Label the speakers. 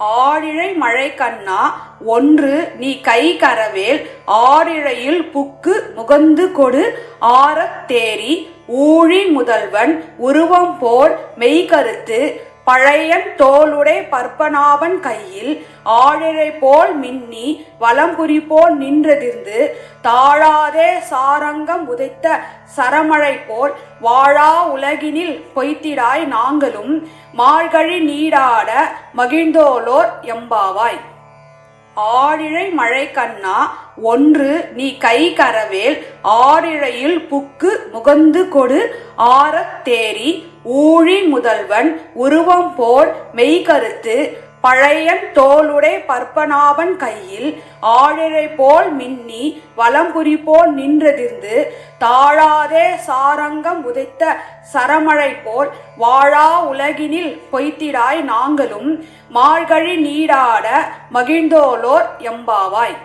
Speaker 1: ஆடிழை மழை கண்ணா ஒன்று நீ கை கரவேல் ஆடிழையில் புக்கு முகந்து கொடு ஆரத் தேரி ஊழி முதல்வன் உருவம் போல் மெய்கருத்து பழையன் தோளுடை பற்பனாவன் கையில் ஆழிழை போல் மின்னி வலம்புரி போல் நின்றதிர்ந்து தாழாதே சாரங்கம் உதைத்த சரமழை போல் வாழா உலகினில் பொய்த்திடாய் நாங்களும் மார்கழி நீடாட மகிழ்ந்தோலோர் எம்பாவாய். ஆடிழை மழை கண்ணா ஒன்று நீ கை கரவேல் ஆடிழையில் புக்கு முகந்து கொடு ஆரத் தேரி ஊழி முதல்வன் உருவம் போல் மெய்கருத்து பழையன் தோளுடை பற்பனாவன் கையில் ஆழிரை போல் மின்னி வலம்புரி போல் நின்றதிர்ந்து தாழாதே சாரங்கம் உதைத்த சரமழை போல் வாழா உலகினில் பொய்த்திடாய் நாங்களும் மார்கழி நீடாட மகிழ்ந்தோலோர் எம்பாவாய்.